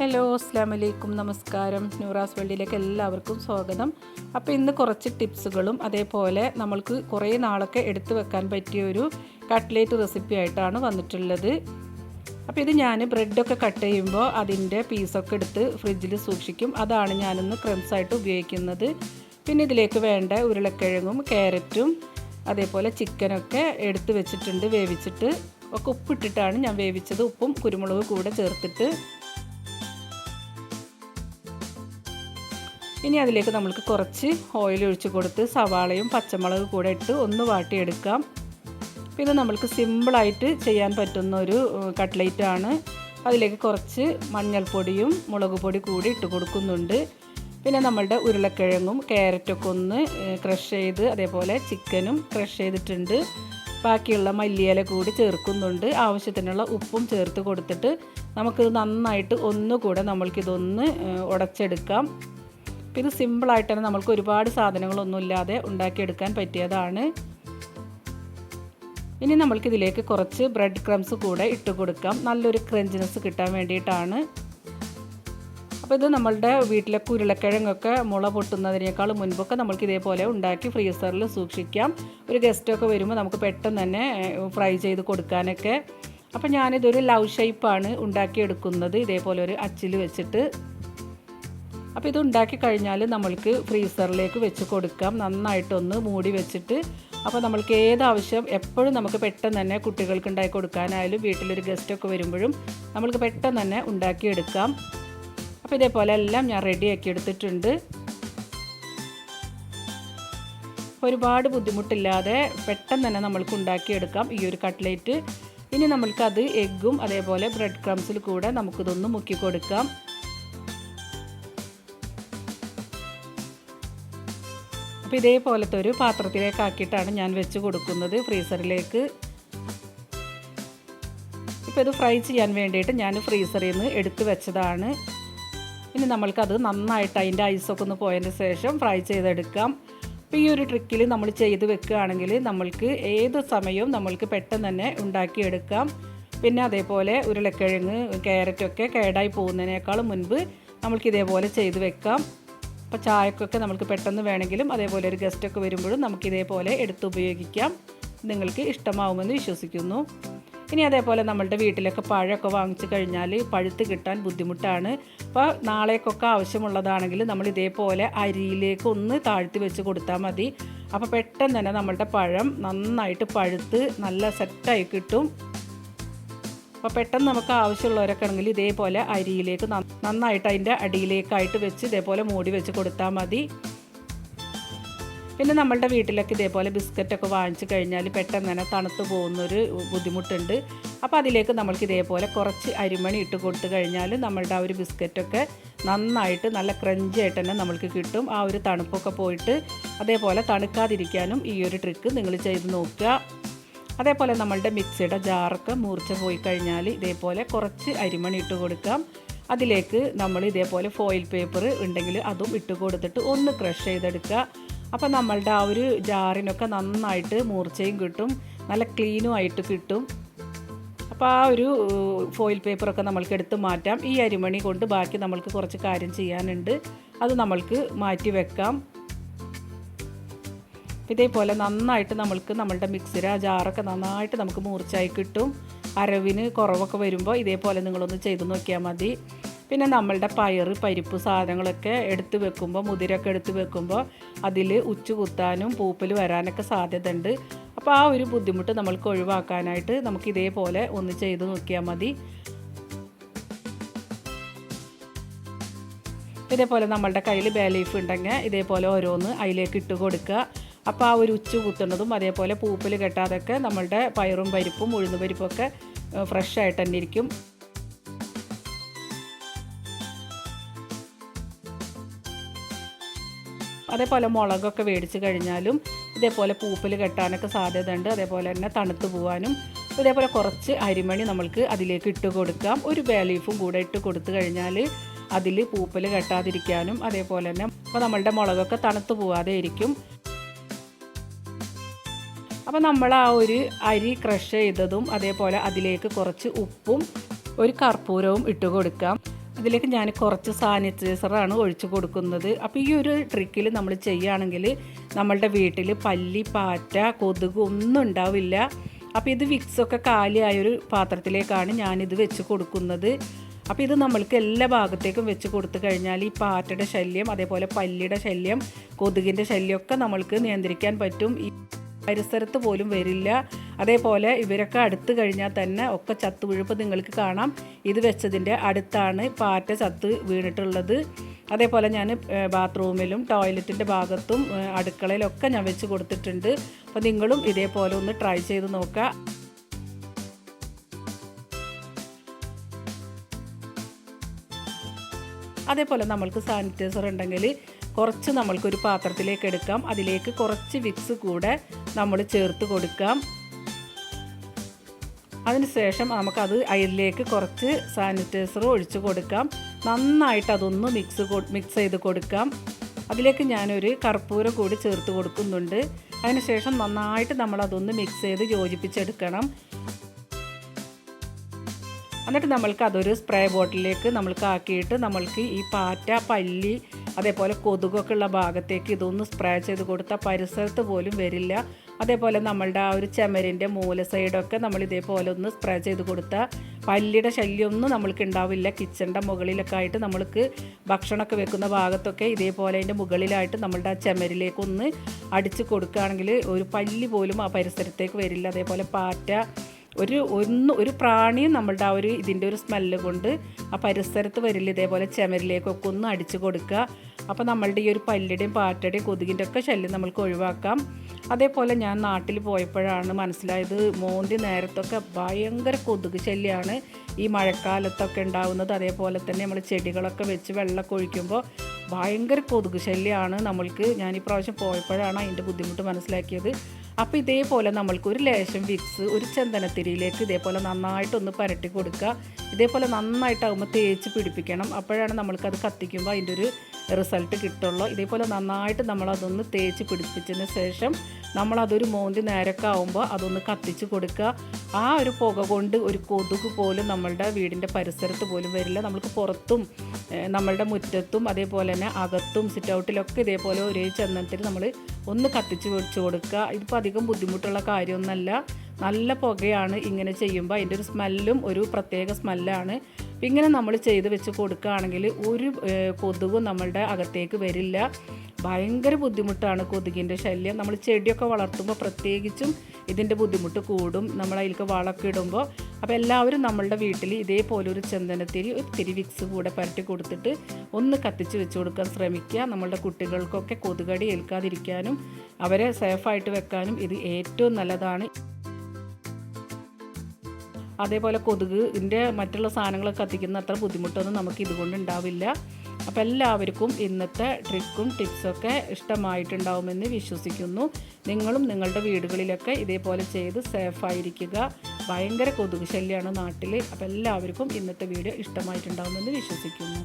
Hello അസ്സാം വലൈക്കും നമസ്കാരം. ന്യൂറാസ് വേൾഡിലേക്ക് എല്ലാവർക്കും സ്വാഗതം. അപ്പോൾ ഇന്ന് കുറച്ച് ടിപ്സുകളും അതേപോലെ നമ്മൾക്ക് കുറേ നാളൊക്കെ എടുത്തു വെക്കാൻ പറ്റിയ ഒരു കട്ട്ലേറ്റ് റെസിപ്പി ആയിട്ടാണ് വന്നിട്ടുള്ളത്. അപ്പോൾ ഇത് ഞാൻ ബ്രെഡൊക്കെ കട്ട് ചെയ്യുമ്പോൾ അതിന്റെ പീസൊക്കെ എടുത്ത് ഫ്രിഡ്ജിൽ സൂക്ഷിക്കും. അതാണ് ഞാനിന്ന് ക്രംസ് ആയിട്ട് ഉപയോഗിക്കുന്നത്. പിന്നെ ഇതിലേക്ക് വേണ്ട ഉരുളക്കിഴങ്ങും ക്യാരറ്റും അതേപോലെ ചിക്കനൊക്കെ എടുത്ത് വെച്ചിട്ടുണ്ട് വേവിച്ചിട്ട്. ഒക്കെ ഉപ്പിട്ടിട്ടാണ് ഞാൻ വേവിച്ചത്. ഉപ്പും കുരുമുളകും കൂടെ ചേർത്തിട്ട് ഇനി അതിലേക്ക് നമ്മൾക്ക് കുറച്ച് ഓയിൽ ഒഴിച്ച് കൊടുത്ത് സവാളയും പച്ചമുളക് കൂടെ ഇട്ട് ഒന്ന് വാട്ടിയെടുക്കാം. പിന്നെ നമ്മൾക്ക് സിമ്പിളായിട്ട് ചെയ്യാൻ പറ്റുന്ന ഒരു കട്ട്ലേറ്റ് ആണ്. അതിലേക്ക് കുറച്ച് മഞ്ഞൾപ്പൊടിയും മുളക് പൊടി കൂടി ഇട്ട് കൊടുക്കുന്നുണ്ട്. പിന്നെ നമ്മളുടെ ഉരുളക്കിഴങ്ങും ക്യാരറ്റൊക്കെ ഒന്ന് ക്രഷ് ചെയ്ത് അതേപോലെ ചിക്കനും ക്രഷ് ചെയ്തിട്ടുണ്ട്. ബാക്കിയുള്ള മല്ലിയില കൂടി ചേർക്കുന്നുണ്ട്. ആവശ്യത്തിനുള്ള ഉപ്പും ചേർത്ത് കൊടുത്തിട്ട് നമുക്കിത് നന്നായിട്ട് ഒന്നുകൂടെ നമ്മൾക്കിതൊന്ന് ഉടച്ചെടുക്കാം. ഇത് സിമ്പിളായിട്ട് തന്നെ നമുക്ക് ഒരുപാട് സാധനങ്ങളൊന്നും ഇല്ലാതെ ഉണ്ടാക്കിയെടുക്കാൻ പറ്റിയതാണ്. ഇനി നമ്മൾക്കിതിലേക്ക് കുറച്ച് ബ്രെഡ് ക്രംസ് കൂടെ ഇട്ട് കൊടുക്കാം. നല്ലൊരു ക്രഞ്ചിനെസ് കിട്ടാൻ വേണ്ടിയിട്ടാണ്. അപ്പോൾ ഇത് നമ്മളുടെ വീട്ടിലെ ഉരുളക്കിഴങ്ങൊക്കെ മുള പൊട്ടുന്നതിനേക്കാൾ മുൻപൊക്കെ നമുക്ക് ഇതേപോലെ ഉണ്ടാക്കി ഫ്രീസറിൽ സൂക്ഷിക്കാം. ഒരു ഗസ്റ്റൊക്കെ വരുമ്പോൾ നമുക്ക് പെട്ടെന്ന് തന്നെ ഫ്രൈ ചെയ്ത് കൊടുക്കാനൊക്കെ. അപ്പോൾ ഞാനിതൊരു ലവ് ഷേപ്പാണ് ഉണ്ടാക്കിയെടുക്കുന്നത്. ഇതേപോലെ ഒരു അച്ചിൽ വെച്ചിട്ട്. അപ്പോൾ ഇത് ഉണ്ടാക്കി കഴിഞ്ഞാൽ നമ്മൾക്ക് ഫ്രീസറിലേക്ക് വെച്ച് കൊടുക്കാം. നന്നായിട്ടൊന്ന് മൂടി വെച്ചിട്ട് അപ്പോൾ നമ്മൾക്ക് ഏത് ആവശ്യം എപ്പോഴും നമുക്ക് പെട്ടെന്ന് തന്നെ കുട്ടികൾക്ക് ഉണ്ടാക്കി കൊടുക്കാനായാലും വീട്ടിലൊരു ഗസ്റ്റൊക്കെ വരുമ്പോഴും നമ്മൾക്ക് പെട്ടെന്ന് തന്നെ ഉണ്ടാക്കിയെടുക്കാം. അപ്പോൾ ഇതേപോലെ എല്ലാം ഞാൻ റെഡിയാക്കി എടുത്തിട്ടുണ്ട്. ഒരുപാട് ബുദ്ധിമുട്ടില്ലാതെ പെട്ടെന്ന് തന്നെ നമ്മൾക്ക് ഉണ്ടാക്കിയെടുക്കാം ഈ ഒരു കട്ട്ലേറ്റ്. ഇനി നമ്മൾക്കത് എഗ്ഗും അതേപോലെ ബ്രെഡ് ക്രംസിൽ കൂടെ നമുക്കിതൊന്ന് മുക്കി കൊടുക്കാം. അപ്പോൾ ഇതേപോലത്തെ ഒരു പാത്രത്തിലേക്ക് ആക്കിയിട്ടാണ് ഞാൻ വെച്ച് കൊടുക്കുന്നത് ഫ്രീസറിലേക്ക്. ഇപ്പോൾ ഇത് ഫ്രൈ ചെയ്യാൻ വേണ്ടിയിട്ട് ഞാൻ ഫ്രീസറിൽ നിന്ന് എടുത്ത് വെച്ചതാണ്. ഇനി നമ്മൾക്കത് നന്നായിട്ട് അതിന്റെ ഐസൊക്കെ ഒന്ന് പോയതിന് ശേഷം ഫ്രൈ ചെയ്തെടുക്കാം. അപ്പോൾ ഈ ഒരു ട്രിക്കിൽ നമ്മൾ ചെയ്ത് വെക്കുകയാണെങ്കിൽ നമ്മൾക്ക് ഏത് സമയവും നമ്മൾക്ക് പെട്ടെന്ന് തന്നെ ഉണ്ടാക്കിയെടുക്കാം. പിന്നെ അതേപോലെ ഉരുളക്കിഴങ്ങ് ക്യാരറ്റൊക്കെ കേടായി പോകുന്നതിനേക്കാൾ മുൻപ് നമ്മൾക്ക് ഇതേപോലെ ചെയ്ത് വെക്കാം. അപ്പോൾ ചായക്കൊക്കെ നമുക്ക് പെട്ടെന്ന് വേണമെങ്കിലും അതേപോലെ ഒരു ഗസ്റ്റൊക്കെ വരുമ്പോഴും നമുക്ക് ഇതേപോലെ എടുത്ത് ഉപയോഗിക്കാം. നിങ്ങൾക്ക് ഇഷ്ടമാവുമെന്ന് വിശ്വസിക്കുന്നു. ഇനി അതേപോലെ നമ്മളുടെ വീട്ടിലൊക്കെ പഴമൊക്കെ വാങ്ങിച്ചു കഴിഞ്ഞാൽ പഴുത്ത് കിട്ടാൻ ബുദ്ധിമുട്ടാണ്. അപ്പോൾ നാളേക്കൊക്കെ ആവശ്യമുള്ളതാണെങ്കിൽ നമ്മൾ ഇതേപോലെ അരിയിലേക്ക് ഒന്ന് താഴ്ത്തി വെച്ച് കൊടുത്താൽ മതി. അപ്പോൾ പെട്ടെന്ന് തന്നെ നമ്മളുടെ പഴം നന്നായിട്ട് പഴുത്ത് നല്ല സെറ്റായി കിട്ടും. അപ്പോൾ പെട്ടെന്ന് നമുക്ക് ആവശ്യമുള്ളവരൊക്കെ ആണെങ്കിൽ ഇതേപോലെ അരിയിലേക്ക് നന്നായിട്ട് അതിന്റെ അടിയിലേക്കായിട്ട് വെച്ച് ഇതേപോലെ മൂടി വെച്ച് കൊടുത്താൽ മതി. പിന്നെ നമ്മളുടെ വീട്ടിലൊക്കെ ഇതേപോലെ ബിസ്ക്കറ്റൊക്കെ വാങ്ങിച്ചു കഴിഞ്ഞാൽ പെട്ടെന്ന് തന്നെ തണുത്ത് പോകുന്നൊരു ബുദ്ധിമുട്ടുണ്ട്. അപ്പോൾ അതിലേക്ക് നമ്മൾക്ക് ഇതേപോലെ കുറച്ച് അരിമണി ഇട്ട് കൊടുത്തു കഴിഞ്ഞാൽ നമ്മളുടെ ആ ഒരു ബിസ്ക്കറ്റൊക്കെ നന്നായിട്ട് നല്ല ക്രഞ്ചായിട്ട് തന്നെ നമ്മൾക്ക് കിട്ടും. ആ ഒരു തണുപ്പൊക്കെ പോയിട്ട് അതേപോലെ തണുക്കാതിരിക്കാനും ഈ ഒരു ട്രിക്ക് നിങ്ങൾ ചെയ്ത് നോക്കുക. അതേപോലെ നമ്മളുടെ മിക്സിയുടെ ജാറൊക്കെ മൂർച്ച പോയി കഴിഞ്ഞാൽ ഇതേപോലെ കുറച്ച് അരിമണി ഇട്ട് കൊടുക്കാം അതിലേക്ക് നമ്മൾ ഇതേപോലെ ഫോയിൽ പേപ്പർ ഉണ്ടെങ്കിൽ അതും ഇട്ട് കൊടുത്തിട്ട് ഒന്ന് ക്രഷ് ചെയ്തെടുക്കുക. അപ്പോൾ നമ്മളുടെ ആ ഒരു ജാറിനൊക്കെ നന്നായിട്ട് മൂർച്ചയും കിട്ടും. നല്ല ക്ലീനും ആയിട്ട് കിട്ടും. അപ്പോൾ ആ ഒരു ഫോയിൽ പേപ്പറൊക്കെ നമ്മൾക്ക് എടുത്ത് മാറ്റാം. ഈ അരിമണി കൊണ്ട് ബാക്കി നമ്മൾക്ക് കുറച്ച് കാര്യം ചെയ്യാനുണ്ട്. അത് നമ്മൾക്ക് മാറ്റി വെക്കാം. ഇതേപോലെ നന്നായിട്ട് നമ്മൾക്ക് നമ്മളുടെ മിക്സിയുടെ ആ ജാറൊക്കെ നന്നായിട്ട് നമുക്ക് മൂർച്ചയായി കിട്ടും. അരവിന് കുറവൊക്കെ വരുമ്പോൾ ഇതേപോലെ നിങ്ങളൊന്ന് ചെയ്ത് നോക്കിയാൽ മതി. പിന്നെ നമ്മളുടെ പയർ പരിപ്പ് സാധനങ്ങളൊക്കെ എടുത്ത് വെക്കുമ്പോൾ മുതിരൊക്കെ എടുത്ത് വെക്കുമ്പോൾ അതിൽ ഉച്ചു കുത്താനും പൂപ്പൽ വരാനൊക്കെ സാധ്യത ഉണ്ട് അപ്പോൾ ആ ഒരു ബുദ്ധിമുട്ട് നമ്മൾക്ക് ഒഴിവാക്കാനായിട്ട് നമുക്ക് ഇതേപോലെ ഒന്ന് ചെയ്ത് നോക്കിയാൽ മതി. ഇതേപോലെ നമ്മളുടെ കയ്യിൽ ബേ ലീഫ് ഉണ്ടെങ്കിൽ ഇതേപോലെ ഓരോന്ന് അതിലേക്ക് ഇട്ട് കൊടുക്കുക. അപ്പോൾ ആ ഒരു ഉച്ച കുത്തുന്നതും അതേപോലെ പൂപ്പിൽ കെട്ടാതൊക്കെ നമ്മളുടെ പയറും പരിപ്പും ഉഴുന്ന് പരിപ്പൊക്കെ ഫ്രഷ് ആയിട്ട് തന്നെ ഇരിക്കും. അതേപോലെ മുളകൊക്കെ മേടിച്ച് കഴിഞ്ഞാലും ഇതേപോലെ പൂപ്പിൽ കെട്ടാനൊക്കെ സാധ്യത ഉണ്ട് അതേപോലെ തന്നെ തണുത്ത് പോവാനും ഇതേപോലെ കുറച്ച് അരിമണി നമ്മൾക്ക് അതിലേക്ക് ഇട്ട് കൊടുക്കാം. ഒരു ബേ ലീഫും കൂടെ ഇട്ട് കൊടുത്തു കഴിഞ്ഞാൽ അതിൽ പൂപ്പൽ കെട്ടാതിരിക്കാനും അതേപോലെ തന്നെ അപ്പോൾ നമ്മളുടെ മുളകൊക്കെ തണുത്ത് പോവാതെ ഇരിക്കും. അപ്പോൾ നമ്മൾ ആ ഒരു അരി ക്രഷ് ചെയ്തതും അതേപോലെ അതിലേക്ക് കുറച്ച് ഉപ്പും ഒരു കർപ്പൂരവും ഇട്ട് കൊടുക്കാം. ഇതിലേക്ക് ഞാൻ കുറച്ച് സാനിറ്റൈസറാണ് ഒഴിച്ചു കൊടുക്കുന്നത്. അപ്പോൾ ഈ ഒരു ട്രിക്കിൽ നമ്മൾ ചെയ്യുകയാണെങ്കിൽ നമ്മളുടെ വീട്ടിൽ പല്ലി പാറ്റ കൊതുക് ഒന്നും ഉണ്ടാവില്ല. അപ്പോൾ ഇത് വിക്സൊക്കെ കാലിയായൊരു പാത്രത്തിലേക്കാണ് ഞാനിത് വെച്ച് കൊടുക്കുന്നത്. അപ്പോൾ ഇത് നമ്മൾക്ക് എല്ലാ ഭാഗത്തേക്കും വെച്ച് കൊടുത്തു കഴിഞ്ഞാൽ ഈ പാറ്റയുടെ ശല്യം അതേപോലെ പല്ലിയുടെ ശല്യം കൊതുകിന്റെ ശല്യമൊക്കെ നമ്മൾക്ക് നിയന്ത്രിക്കാൻ പറ്റും. ഈ പരിസരത്ത് പോലും വരില്ല. അതേപോലെ ഇവരൊക്കെ അടുത്ത് കഴിഞ്ഞാൽ തന്നെ ഒക്കെ ചത്ത് വീഴുമ്പോൾ നിങ്ങൾക്ക് കാണാം. ഇത് വെച്ചതിന്റെ അടുത്താണ് പാറ്റ ചത്ത് വീണിട്ടുള്ളത്. അതേപോലെ ഞാൻ ബാത്റൂമിലും ടോയ്ലറ്റിന്റെ ഭാഗത്തും അടുക്കളയിലൊക്കെ ഞാൻ വെച്ച് കൊടുത്തിട്ടുണ്ട്. അപ്പോൾ നിങ്ങളും ഇതേപോലെ ഒന്ന് ട്രൈ ചെയ്ത് നോക്കുക. അതേപോലെ നമ്മൾക്ക് സാനിറ്റൈസർ ഉണ്ടെങ്കിൽ കുറച്ച് നമ്മൾക്കൊരു പാത്രത്തിലേക്ക് എടുക്കാം. അതിലേക്ക് കുറച്ച് വിക്സ് കൂടെ നമ്മൾ ചേർത്ത് കൊടുക്കാം. അതിനുശേഷം നമുക്കത് അതിലേക്ക് കുറച്ച് സാനിറ്റൈസർ ഒഴിച്ച് കൊടുക്കാം. നന്നായിട്ട് അതൊന്ന് മിക്സ് മിക്സ് ചെയ്ത് കൊടുക്കാം. അതിലേക്ക് ഞാനൊരു കർപ്പൂരം കൂടി ചേർത്ത് കൊടുക്കുന്നുണ്ട്. അതിനുശേഷം നന്നായിട്ട് നമ്മളതൊന്ന് മിക്സ് ചെയ്ത് യോജിപ്പിച്ചെടുക്കണം. എന്നിട്ട് നമ്മൾക്ക് അതൊരു സ്പ്രേ ബോട്ടിലേക്ക് നമ്മൾക്ക് ആക്കിയിട്ട് നമ്മൾക്ക് ഈ പാറ്റ പല്ലി അതേപോലെ കൊതുകൊക്കെ ഉള്ള ഭാഗത്തേക്ക് ഇതൊന്ന് സ്പ്രേ ചെയ്ത് കൊടുത്താൽ പരിസരത്ത് പോലും വരില്ല. അതേപോലെ നമ്മളുടെ ആ ഒരു ചെമരിന്റെ മൂല സൈഡൊക്കെ നമ്മൾ ഇതേപോലെ ഒന്ന് സ്പ്രേ ചെയ്ത് കൊടുത്താൽ പല്ലിയുടെ ശല്യമൊന്നും നമ്മൾക്ക് ഉണ്ടാവില്ല. കിച്ചണിന്റെ മുകളിലൊക്കെ ആയിട്ട് നമ്മൾക്ക് ഭക്ഷണമൊക്കെ വെക്കുന്ന ഭാഗത്തൊക്കെ ഇതേപോലെ അതിന്റെ മുകളിലായിട്ട് നമ്മളുടെ ആ ചെമരിലേക്ക് ഒന്ന് അടിച്ച് കൊടുക്കുകയാണെങ്കിൽ ഒരു പല്ലി പോലും ആ പരിസരത്തേക്ക് വരില്ല. അതേപോലെ പാറ്റ ഒരു ഒന്ന് ഒരു പ്രാണിയും നമ്മളുടെ ആ ഒരു ഇതിന്റെ ഒരു സ്മെല്ല് കൊണ്ട് ആ പരിസരത്ത് വരില്ല. ഇതേപോലെ ചെമരിലേക്കൊക്കെ ഒന്ന് അടിച്ച് കൊടുക്കുക. അപ്പോൾ നമ്മളുടെ ഈ ഒരു പല്ലിയുടെയും പാറ്റയുടെയും കൊതുകിന്റെ ഒക്കെ ശല്യം നമ്മൾക്ക് ഒഴിവാക്കാം. അതേപോലെ ഞാൻ നാട്ടിൽ പോയപ്പോഴാണ് മനസ്സിലായത് മോന്തി നേരത്തൊക്കെ ഭയങ്കര കൊതുക് ശല്യമാണ് ഈ മഴക്കാലത്തൊക്കെ ഉണ്ടാവുന്നത് അതേപോലെ തന്നെ നമ്മൾ ചെടികളൊക്കെ വെച്ച് വെള്ളമൊക്കെ ഒഴിക്കുമ്പോൾ ഭയങ്കര കൊതുക് ശല്യമാണ് നമ്മൾക്ക്. ഞാൻ ഈ പ്രാവശ്യം പോയപ്പോഴാണ് അതിന്റെ ബുദ്ധിമുട്ട് മനസ്സിലാക്കിയത്. അപ്പോൾ ഇതേപോലെ നമ്മൾക്ക് ഒരു ലേശം വിക്സ് ഒരു ചന്ദനത്തിരിയിലേക്ക് ഇതേപോലെ നന്നായിട്ടൊന്ന് പരട്ടി കൊടുക്കുക. ഇതേപോലെ നന്നായിട്ടാകുമ്പോൾ തേച്ച് പിടിപ്പിക്കണം. അപ്പോഴാണ് നമ്മൾക്കത് കത്തിക്കുമ്പോൾ അതിന്റെ ഒരു റിസൾട്ട് കിട്ടുള്ളൂ. ഇതേപോലെ നന്നായിട്ട് നമ്മളതൊന്ന് തേച്ച് പിടിപ്പിച്ചതിന് ശേഷം നമ്മളതൊരു മോന്തി നേരൊക്കെ ആകുമ്പോൾ അതൊന്ന് കത്തിച്ച് കൊടുക്കുക. ആ ഒരു പുക കൊണ്ട് ഒരു കൊതുക് പോലും നമ്മളുടെ വീടിന്റെ പരിസരത്ത് പോലും വരില്ല. നമ്മൾക്ക് പുറത്തും നമ്മളുടെ മുറ്റത്തും അതേപോലെ തന്നെ അകത്തും സിറ്റ് ഔട്ടിലൊക്കെ ഇതേപോലെ ഒരേ ചന്ദനത്തിൽ നമ്മൾ ഒന്ന് കത്തിച്ച് വെച്ച് കൊടുക്കുക. ഇതിപ്പോൾ അധികം ബുദ്ധിമുട്ടുള്ള കാര്യമൊന്നുമല്ല. നല്ല പുകയാണ് ഇങ്ങനെ ചെയ്യുമ്പോൾ അതിന്റെ ഒരു സ്മെല്ലും ഒരു പ്രത്യേക സ്മെല്ലാണ് ഇങ്ങനെ നമ്മൾ ചെയ്ത് വെച്ച് കൊടുക്കുകയാണെങ്കിൽ ഒരു കൊതുകും നമ്മളുടെ അകത്തേക്ക് വരില്ല. ഭയങ്കര ബുദ്ധിമുട്ടാണ് കൊതുകിന്റെ ശല്യം. നമ്മൾ ചെടിയൊക്കെ വളർത്തുമ്പോൾ പ്രത്യേകിച്ചും ഇതിന്റെ ബുദ്ധിമുട്ട് കൂടും. നമ്മൾ അതിലേക്ക് വളമൊക്കെ ഇടുമ്പോൾ. അപ്പോൾ എല്ലാവരും നമ്മളുടെ വീട്ടിൽ ഇതേപോലെ ഒരു ചന്ദനത്തിരി ഒത്തിരി വിക്സ് കൂടെ പരട്ടി കൊടുത്തിട്ട് ഒന്ന് കത്തിച്ച് വെച്ച് കൊടുക്കാൻ ശ്രമിക്കുക. നമ്മളുടെ കുട്ടികൾക്കൊക്കെ കൊതുകടി ഏൽക്കാതിരിക്കാനും അവരെ സേഫായിട്ട് വെക്കാനും ഇത് ഏറ്റവും നല്ലതാണ്. അതേപോലെ കൊതുക് ഇതിന്റെ മറ്റുള്ള സാധനങ്ങളൊക്കെ കത്തിക്കുന്ന അത്ര ബുദ്ധിമുട്ടൊന്നും നമുക്ക് ഇതുകൊണ്ട് ഉണ്ടാവില്ല. അപ്പോൾ എല്ലാവർക്കും ഇന്നത്തെ ട്രിക്കും ടിപ്സൊക്കെ ഇഷ്ടമായിട്ടുണ്ടാവുമെന്ന് വിശ്വസിക്കുന്നു. നിങ്ങളും നിങ്ങളുടെ വീടുകളിലൊക്കെ ഇതേപോലെ ചെയ്ത് സേഫായിരിക്കുക. ഭയങ്കര കൊതുക് ശല്യമാണ് നാട്ടിൽ അപ്പോൾ എല്ലാവർക്കും ഇന്നത്തെ വീഡിയോ ഇഷ്ടമായിട്ടുണ്ടാവുമെന്ന് വിശ്വസിക്കുന്നു.